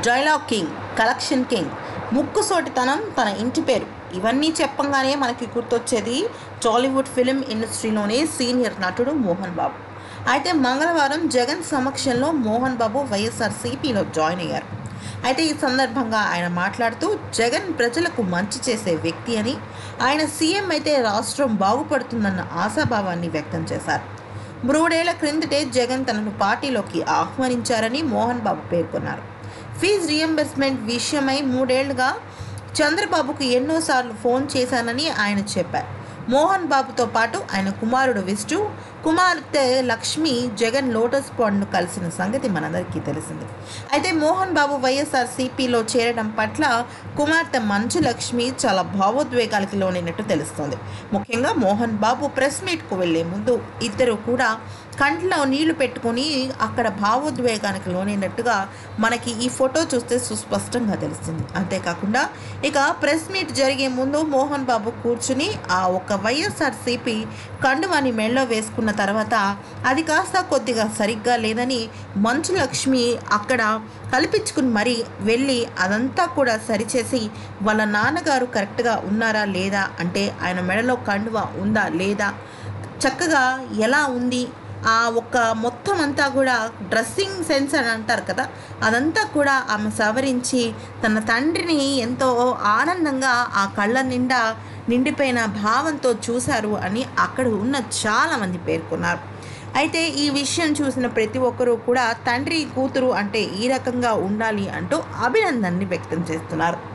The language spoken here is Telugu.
డైలాగ్ కింగ్ కలెక్షన్ కింగ్ ముక్కుసోటితనం తన ఇంటి పేరు. ఇవన్నీ చెప్పంగానే మనకి గుర్తొచ్చేది టాలీవుడ్ ఫిలిం ఇండస్ట్రీలోనే సీనియర్ నటుడు మోహన్ బాబు. అయితే మంగళవారం జగన్ సమక్షంలో మోహన్ బాబు వైఎస్ఆర్సీపీలో జాయిన్ అయ్యారు. అయితే ఈ సందర్భంగా ఆయన మాట్లాడుతూ జగన్ ప్రజలకు మంచి చేసే వ్యక్తి అని ఆయన సీఎం అయితే రాష్ట్రం బాగుపడుతుందన్న ఆశాభావాన్ని వ్యక్తం చేశారు. మూడేళ్ళ క్రిందటే జగన్ తనను పార్టీలోకి ఆహ్వానించారని మోహన్ బాబు పేర్కొన్నారు. ఫీజు రియంబర్స్మెంట్ విషయమై మూడేళ్ళుగా చంద్రబాబుకు ఎన్నోసార్లు ఫోన్ చేశానని ఆయన చెప్పారు. మోహన్ బాబుతో పాటు ఆయన కుమారుడు విష్ణు కుమార్తె లక్ష్మి జగన్ లోటస్ పాండ్ను కలిసిన సంగతి మనందరికీ తెలిసింది. అయితే మోహన్ బాబు వైఎస్ఆర్ సిపిలో చేరడం పట్ల కుమార్తె మంచు లక్ష్మి చాలా భావోద్వేగాలకి లోనైనట్టు తెలుస్తోంది. ముఖ్యంగా మోహన్ బాబు ప్రెస్ మీట్కు వెళ్ళే ముందు ఇద్దరు కూడా కంట్లో నీళ్ళు పెట్టుకొని అక్కడ భావోద్వేగానికి లోనైనట్టుగా మనకి ఈ ఫోటో చూస్తే సుస్పష్టంగా తెలుస్తుంది. అంతేకాకుండా ఇక ప్రెస్ మీట్ జరిగే ముందు మోహన్ బాబు కూర్చుని ఆ ఒక్క వైఎస్ఆర్సీపీ కండువాని మెళ్ళో వేసుకున్న తర్వాత అది కాస్త కొద్దిగా సరిగ్గా లేదని మంచు లక్ష్మి అక్కడ కల్పించుకుని మరీ వెళ్ళి అదంతా కూడా సరిచేసి వాళ్ళ నాన్నగారు కరెక్ట్గా ఉన్నారా లేదా అంటే ఆయన మెడలో కండువ ఉందా లేదా చక్కగా ఎలా ఉంది ఆ ఒక్క మొత్తం అంతా కూడా డ్రెస్సింగ్ సెన్స్ అని అంటారు కదా అదంతా కూడా ఆమె సవరించి తన తండ్రిని ఎంతో ఆనందంగా ఆ కళ్ళ నిండా నిండిపోయిన భావంతో చూశారు అని అక్కడ ఉన్న చాలామంది పేర్కొన్నారు. అయితే ఈ విషయం చూసిన ప్రతి ఒక్కరూ కూడా తండ్రి కూతురు అంటే ఈ రకంగా ఉండాలి అంటూ అభినందనని వ్యక్తం చేస్తున్నారు.